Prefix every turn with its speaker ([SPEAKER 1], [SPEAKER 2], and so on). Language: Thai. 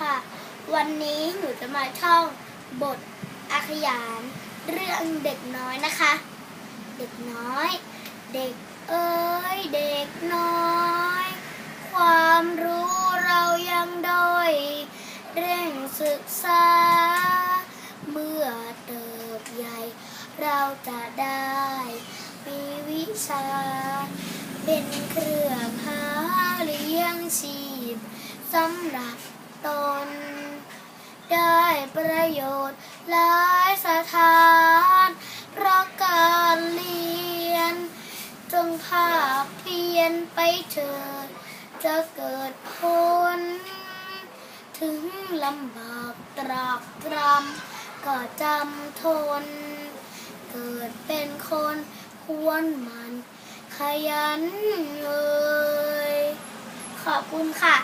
[SPEAKER 1] ค่ะ วันนี้หนูจะมาท่องบทอาขยานเรื่องเด็กน้อยนะคะ เด็กน้อย เด็กเอ้ยเด็กน้อย ความรู้เรายังด้อยเร่งศึกษา เมื่อเติบใหญ่ เราจะได้ มีวิชา เป็นเครื่องหาเลี้ยงชีพสำหรับ ตน ได้ประโยชน์หลายสถาน เพราะการเรียน จงภาคเพียนไปเถิด จะเกิดผล ถึงลำบากตรากตรำก็จำทน เกิดเป็นคนควรมันขยันเลยขอบคุณค่ะ